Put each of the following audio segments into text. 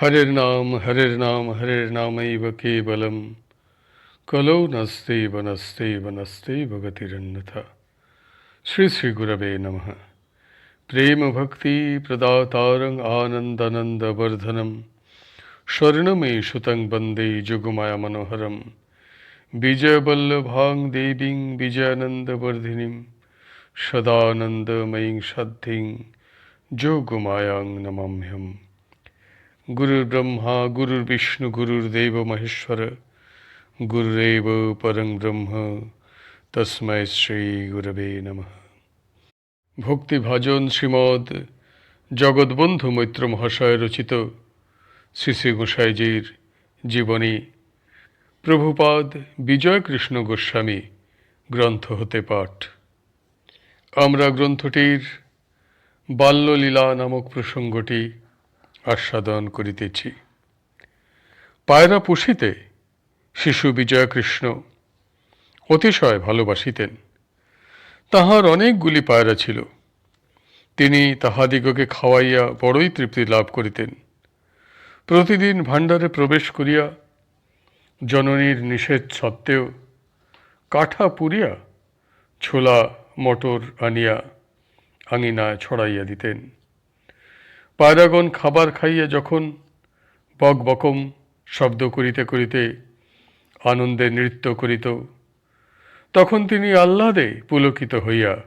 হরের্নাম হরের্নাম হরের্নামৈব কেবলম কলৌ নস্তেব নস্তেব নস্তেব গতিরন্যথা শ্রী শ্রী গুরবে নমঃ প্রেম ভক্তি প্রদাতারং আনন্দানন্দবর্ধনম স্বর্ণময়ী সুতং বন্দে যুগমায়া মনোহরম বিজয়বল্লভাং দেবীং বিজয়ানন্দবর্ধিনীম সদানন্দময়ীং সদ্ধিং যোগমায়াং নমাম্যহম গুরুর ব্রহ্মা গুরুর বিষ্ণু গুরুর দেব মহেশ্বর গুরুরেব পরং ব্রহ্ম তস্মৈ শ্রী গুরবে নমঃ ভক্তি ভজন শ্রীমদ জগৎবন্ধু মৈত্র মহাশয় রচিত শ্রী শ্রী গোসাইজির জীবনী। প্রভুপাদ বিজয়কৃষ্ণ গোস্বামী গ্রন্থ হতে পাঠ। আমরা গ্রন্থটির বাল্যলীলা নামক প্রসঙ্গটি আস্বাদন করিতেছি। পায়রা পুষিতে শিশু বিজয়কৃষ্ণ অতিশয় ভালোবাসিতেন। তাহার অনেকগুলি পায়রা ছিল। তিনি তাহাদিগকে খাওয়াইয়া বড়ই তৃপ্তি লাভ করিতেন। প্রতিদিন ভাণ্ডারে প্রবেশ করিয়া জননীর নিষেধ সত্ত্বেও কাঠা পুরিয়া ছোলা, মটর আনিয়া আঙিনায় ছড়াইয়া দিতেন। পায়রাগণ খাবার খাইয়া যখন বক বকম শব্দ করিতে করিতে আনন্দে নৃত্য করিত, তখন তিনি আহ্লাদে পুলকিত হইয়া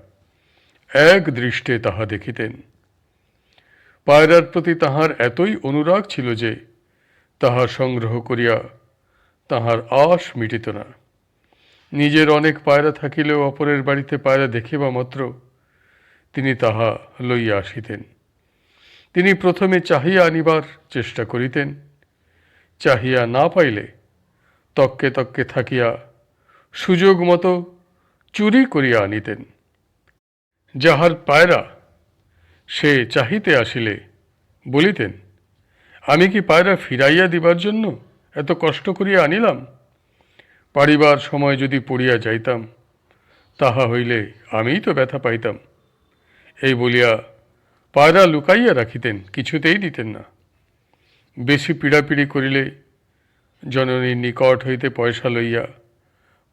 এক দৃষ্টে তাহা দেখিতেন। পায়রার প্রতি তাহার এতই অনুরাগ ছিল যে তাহা সংগ্রহ করিয়া তাহার আশ মিটিত না। নিজের অনেক পায়রা থাকিলেও অপরের বাড়িতে পায়রা দেখিবা মাত্র তিনি তাহা লইয়া আসিতেন। তিনি প্রথমে চাহিয়া আনিবার চেষ্টা করিতেন। চাহিয়া না পাইলে তক্কে তক্কে থাকিয়া সুযোগ মতো চুরি করিয়া আনিতেন। যাহার পায়রা সে চাহিতে আসিলে বলিতেন, আমি কি পায়রা ফিরাইয়া দিবার জন্য এত কষ্ট করিয়া আনিলাম? পারিবার সময় যদি পড়িয়া যাইতাম, তাহা হইলে আমিই তো ব্যথা পাইতাম। এই বলিয়া পায়রা লুকাইয়া রাখিতেন, কিছুতেই দিতেন না। বেশি পীড়াপিড়ি করিলে জননীর নিকট হইতে পয়সা লইয়া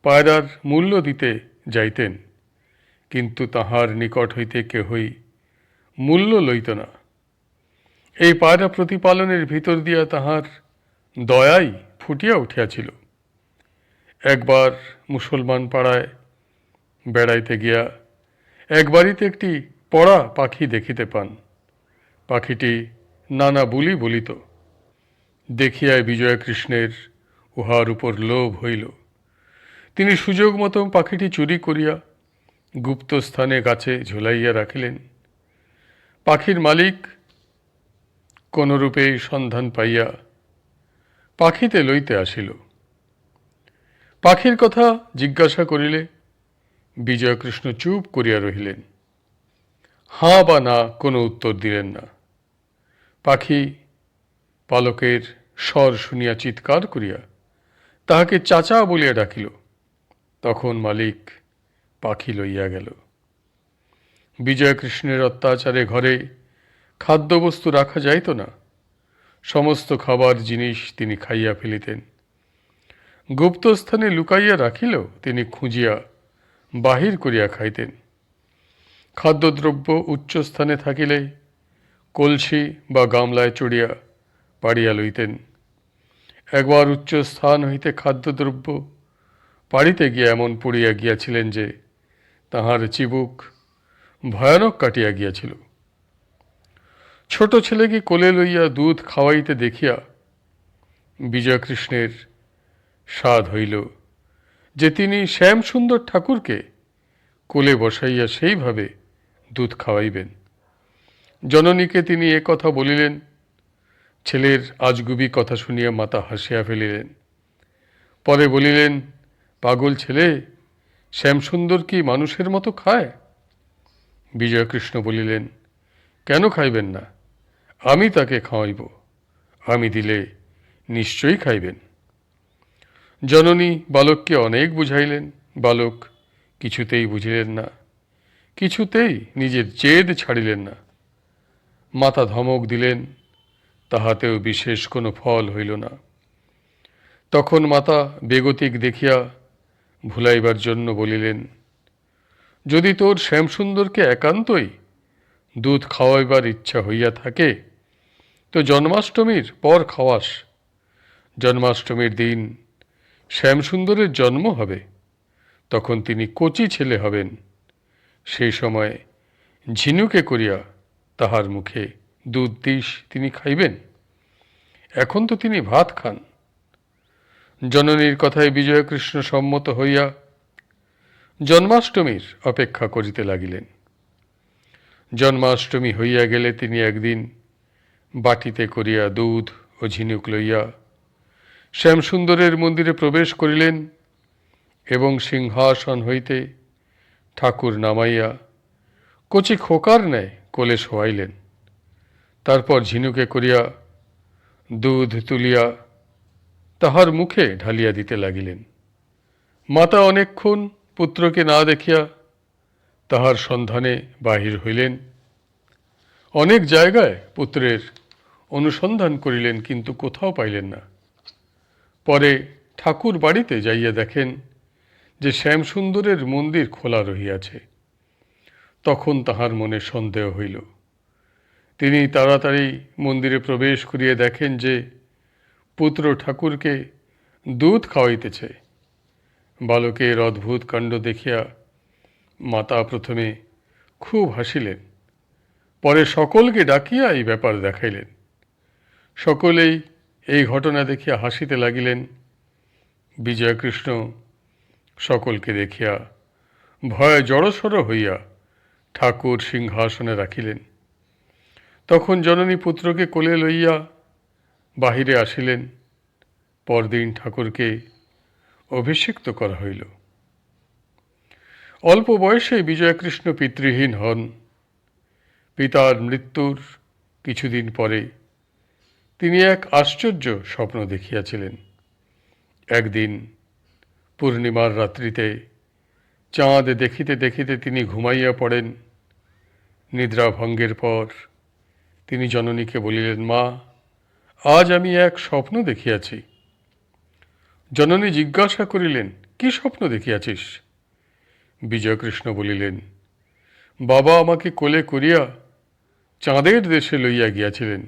পায়রার মূল্য দিতে যাইতেন, কিন্তু তাহার নিকট হইতে কেহই মূল্য লইত না। এই পায়রা প্রতিপালনের ভিতর দিয়া তাহার দয়াই ফুটিয়া উঠিয়াছিল। একবার মুসলমান পাড়ায় বেড়াইতে গিয়া এক বাড়িতে একটি পড়া পাখি দেখিতে পান। পাখিটি নানা বুলি বলিত। দেখিয়ায় বিজয়কৃষ্ণের উহার উপর লোভ হইল। তিনি সুযোগ মতো পাখিটি চুরি করিয়া গুপ্ত স্থানে গাছে ঝুলাইয়া রাখিলেন। পাখির মালিক কোনরূপে সন্ধান পাইয়া পাখিতে লইতে আসিল। পাখির কথা জিজ্ঞাসা করিলে বিজয়কৃষ্ণ চুপ করিয়া রহিলেন। হাঁ বা না কোনো উত্তর দিলেন না। পাখি পালকের স্বর শুনিয়া চিৎকার করিয়া তাহাকে চাচা বলিয়া ডাকিল। তখন মালিক পাখি লইয়া গেল। বিজয়কৃষ্ণের অত্যাচারে ঘরে খাদ্যবস্তু রাখা যাইত না। সমস্ত খাবার জিনিস তিনি খাইয়া ফেলিতেন। গুপ্তস্থানে লুকাইয়া রাখিলেও তিনি খুঁজিয়া বাহির করিয়া খাইতেন। খাদ্যদ্রব্য উচ্চস্থানে থাকিলে কলসি বা গামলায় চড়িয়া পাড়িয়া লইতেন। একবার উচ্চ স্থান হইতে খাদ্যদ্রব্য পাড়িতে গিয়া এমন পড়িয়া গিয়াছিলেন যে, তাহার চিবুক ভয়ানক কাটিয়া গিয়াছিল। ছোট ছেলেকে কোলে লইয়া দুধ খাওয়াইতে দেখিয়া বিজয়কৃষ্ণের স্বাদ হইল যে, তিনি শ্যামসুন্দর ঠাকুরকে কোলে বসাইয়া সেইভাবে দুধ খাওয়াইবেন। জননীকে তিনি এ কথা বলিলেন। ছেলের আজগুবি কথা শুনিয়া মাতা হাসিয়া ফেলিলেন। পরে বলিলেন, পাগল ছেলে, শ্যামসুন্দর কি মানুষের মতো খায়? বিজয়কৃষ্ণ বলিলেন, কেন খাইবেন না? আমি তাকে খাওয়াইব। আমি দিলে নিশ্চয়ই খাইবেন। জননী বালককে অনেক বুঝাইলেন। বালক কিছুতেই বুঝিলেন না। কিছুতেই নিজের জেদ ছাড়িলেন না। মাতা ধমক দিলেন, তাহাতেও বিশেষ কোনো ফল হইল না। তখন মাতা বেগতিক দেখিয়া ভুলাইবার জন্য বলিলেন, যদি তোর শ্যামসুন্দরকে একান্তই দুধ খাওয়াইবার ইচ্ছা হইয়া থাকে, তো জন্মাষ্টমীর পর খাওয়াস। জন্মাষ্টমীর দিন শ্যামসুন্দরের জন্ম হবে, তখন তিনি কচি ছেলে হবেন। সেই সময় ঝিনুকে করিয়া তাহার মুখে দুধ দিস তিনি খাইবেন। এখন তো তিনি ভাত খান। জননীর কথায় বিজয়কৃষ্ণ সম্মত হইয়া জন্মাষ্টমীর অপেক্ষা করিতে লাগিলেন। জন্মাষ্টমী হইয়া গেলে তিনি একদিন বাটিতে করিয়া দুধ ও ঝিনুক লইয়া শ্যামসুন্দরের মন্দিরে প্রবেশ করিলেন এবং সিংহাসন হইতে ঠাকুর নামাইয়া কচি খোকার ন্যায় কোলে শোয়াইলেন। তারপর ঝিনুকে করিয়া দুধ তুলিয়া তাহার মুখে ঢালিয়া দিতে লাগিলেন। মাতা অনেকক্ষণ পুত্রকে না দেখিয়া তাহার সন্ধানে বাহির হইলেন। অনেক জায়গায় পুত্রের অনুসন্ধান করিলেন, কিন্তু কোথাও পাইলেন না। পরে ঠাকুর বাড়িতে যাইয়া দেখেন যে শ্যামসুন্দরের মন্দির খোলা রহিয়াছে। তখন তাহার মনে সন্দেহ হইল। তিনি তাড়াতাড়ি মন্দিরে প্রবেশ করিয়া দেখেন যে পুত্র ঠাকুরকে দুধ খাওয়াইতেছে। বালকের অদ্ভুত কাণ্ড দেখিয়া মাতা প্রথমে খুব হাসিলেন। পরে সকলকে ডাকিয়া এই ব্যাপার দেখাইলেন। সকলেই এই ঘটনা দেখিয়া হাসিতে লাগিলেন। বিজয়কৃষ্ণ সকলকে দেখিয়া ভয়ে জড়সড় হইয়া ঠাকুর সিংহাসনে রাখিলেন। তখন জননী পুত্রকে কোলে লইয়া বাহিরে আসিলেন। পরদিন ঠাকুরকে অভিষিক্ত করা হইল। অল্প বয়সে বিজয়কৃষ্ণ পিতৃহীন হন। পিতার মৃত্যুর কিছুদিন পরে তিনি এক আশ্চর্য স্বপ্ন দেখিয়াছিলেন। একদিন পূর্ণিমার রাত্রিতে চাঁদ দেখিতে দেখিতে তিনি ঘুমাইয়া পড়েন। নিদ্রা ভঙ্গের পর তিনি জননীকে বলিলেন, মা, আজ আমি এক স্বপ্ন দেখিয়াছি। জননী জিজ্ঞাসা করিলেন, কি স্বপ্ন দেখিয়াছিস? বিজয়কৃষ্ণ বলিলেন, বাবা আমাকে কোলে করিয়া চাঁদের দেশে লইয়া গিয়াছিলেন।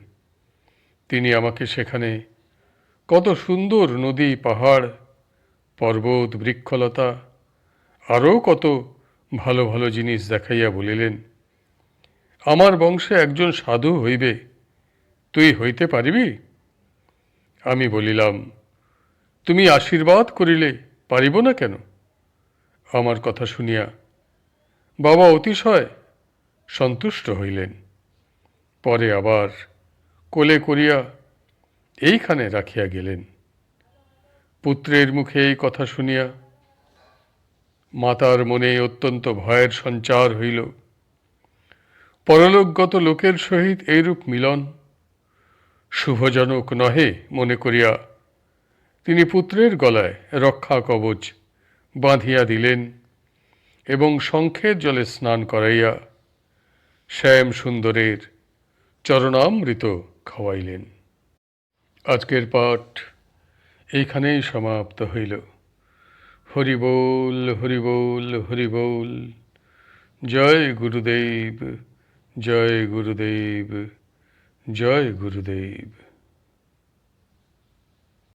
তিনি আমাকে সেখানে কত সুন্দর নদী, পাহাড় পর্বত, বৃক্ষলতা আরও কত ভালো ভালো জিনিস দেখাইয়া বলিলেন, আমার বংশে একজন সাধু হইবে, তুই হইতে পারিবি? আমি বলিলাম, তুমি আশীর্বাদ করিলে পারিব না কেন? আমার কথা শুনিয়া বাবা অতিশয় সন্তুষ্ট হইলেন। পরে আবার কোলে করিয়া এইখানে রাখিয়া গেলেন। পুত্রের মুখে এই কথা শুনিয়া মাতার মনে অত্যন্ত ভয়ের সঞ্চার হইল। পরলোকগত লোকের সহিত এইরূপ মিলন শুভজনক নহে মনে করিয়া তিনি পুত্রের গলায় রক্ষা কবচ বাঁধিয়া দিলেন এবং শঙ্খের জলে স্নান করাইয়া শ্যাম সুন্দরের চরণামৃত খাওয়াইলেন। আজকের পাঠ এইখানেই সমাপ্ত হইল। হরিবোল হরিবোল হরি বল হরি বল জয় গুরুদেব জয় গুরুদেব জয় গুরুদেব।